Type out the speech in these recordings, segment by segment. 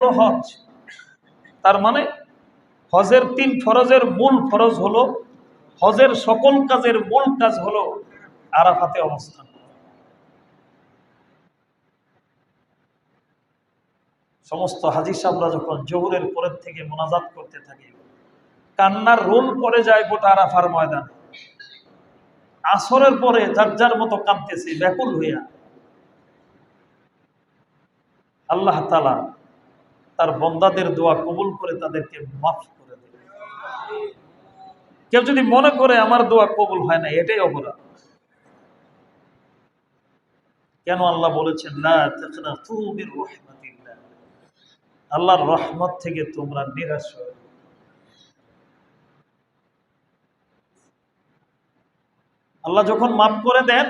হজ। তার মানে হজের তিন ফরজের মূল ফরজ হলো, হজের সকল কাজের মূল কাজ হলো আরাফাতে অবস্থান। সমস্ত হাজি সাহরা যখন জহুরের পরের থেকে মোনাজাত করতে থাকে, কান্নার রোল পরে যায় গোটা আরাফার ময়দান। আসরের পরে যার যার মতো কাঁদতেছে, ব্যাকুল হইয়া। আল্লাহ তালা তার বন্দাদের দোয়া কবুল করে তাদেরকে মাফ করে দেবে। কেউ যদি মনে করে আমার দোয়া কবুল হয় না, এটাই অপরাধ। কেন আল্লাহ বলেছেন না আল্লাহর রহমত থেকে তোমরা নিরাশ আল্লাহ যখন মাফ করে দেন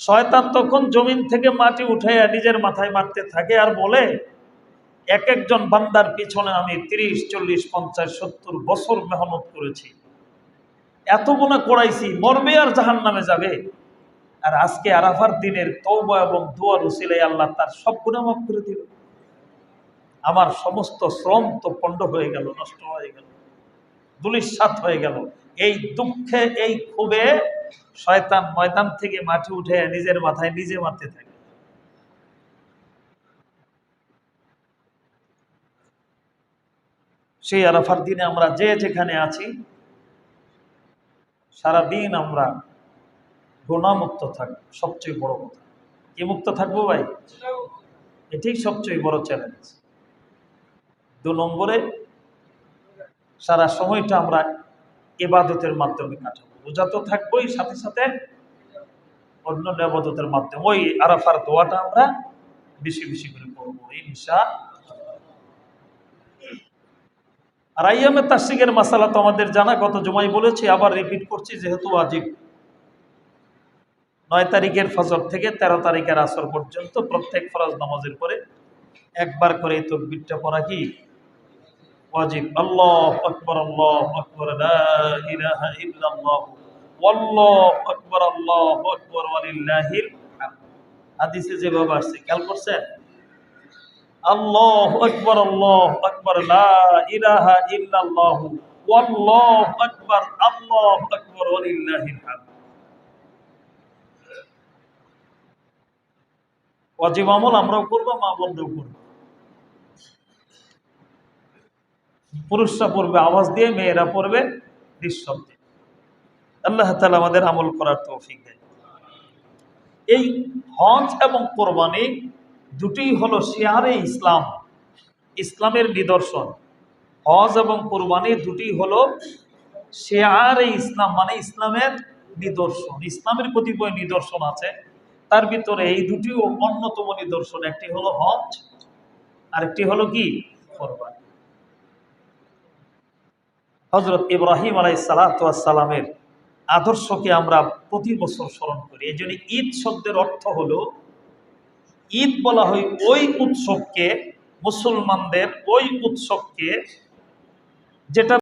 শয়তান তখন জমিন থেকে মাটি উঠাইয়া নিজের মাথায় মারতে থাকে আর বলে, এক একজন বান্দার পিছনে আমি তিরিশ, চল্লিশ, পঞ্চাশ, সত্তর বছর মেহনত করেছি। এত গুণা করাইছি, মরবে আর জাহান নামে যাবে। আর আজকে আরাফার দিনের তৌবা এবং দোয়ার উসিলাই আল্লাহ তার সব গুণা মাফ করে দিল। আমার সমস্ত শ্রম তো পণ্ড হয়ে গেল, নষ্ট হয়ে গেল দুলিশাত হয়ে গেল। এই দুঃখে, এই ক্ষোভে শয়তান ময়দান থেকে মাঠে উঠে নিজের মাথায় নিজে মারতে থাকে। সেই আরাফার দিনে আমরা যে যেখানে আছি, সারাদিন আমরা গুণামুক্ত থাকব সবচেয়ে বড় কথা। কি মুক্ত থাকব ভাই? এটাই সবচেয়ে বড় চ্যালেঞ্জ দু নম্বরে সারা সময়টা আমরা এবাদতের মাধ্যমে কাটাবো। রোজা তো থাকবোই, সাথে সাথে অন্য আবাদতের মাধ্যমে ওই আরাফার দোয়াটা আমরা বেশি বেশি করে করব ইনশা আর আইয়ামে তাসিকের মাসালা তো আমাদের জানা, গত জমাই বলেছি, আবার রিপিট করছি, যেহেতু আজিব। নয় তারিখের ফজর থেকে ১৩ তারিখের আসর পর্যন্ত প্রত্যেক ফরজ নামাজের পরে একবার করে এই তকবিরটা পড়া কি? ওয়াজিব। আল্লাহ আকবর আল্লাহ আকবর ইলাহা ইল্লাল্লাহ। ওয়াল্লাহু আকবর, আল্লাহু আকবর, ওয়ালিল্লাহিল হাদিসে যেভাবে আসছে, খেয়াল করছেন? আল্লাহু আকবর আল্লাহু আকবর, লা ইলাহা ইল্লাল্লাহ। ওয়াল্লাহু আকবর, আল্লাহু আকবর, ওয়ালিল্লাহিল হামদ। ওয়াজিব আমল আমরাও করব, মা বোনরাও করব। পুরুষরা পড়বে, আওয়াজ দিয়ে মেয়েরা পড়বে নিঃশব্দে। আল্লাহ তালা আমাদের আমল করার তৌফিক দেয় এই হজ এবং কোরবানি দুটি হলো শেয়ারে ইসলাম, ইসলামের নিদর্শন। হজ এবং কোরবানি দুটি হলো শেয়ারে ইসলাম মানে ইসলামের নিদর্শন। ইসলামের কতিপয় নিদর্শন আছে, তার ভিতরে এই দুটিও অন্যতম নিদর্শন। একটি হলো হজ, আরেকটি হলো কি? কোরবানি। হজরত ইব্রাহিম আলাই সালাতামের আদর্শকে আমরা প্রতি বছর স্মরণ করি। এই জন্য ঈদ শব্দের অর্থ হলো, ঈদ বলা হয় ওই উৎসবকে, মুসলমানদের ওই উৎসবকে যেটা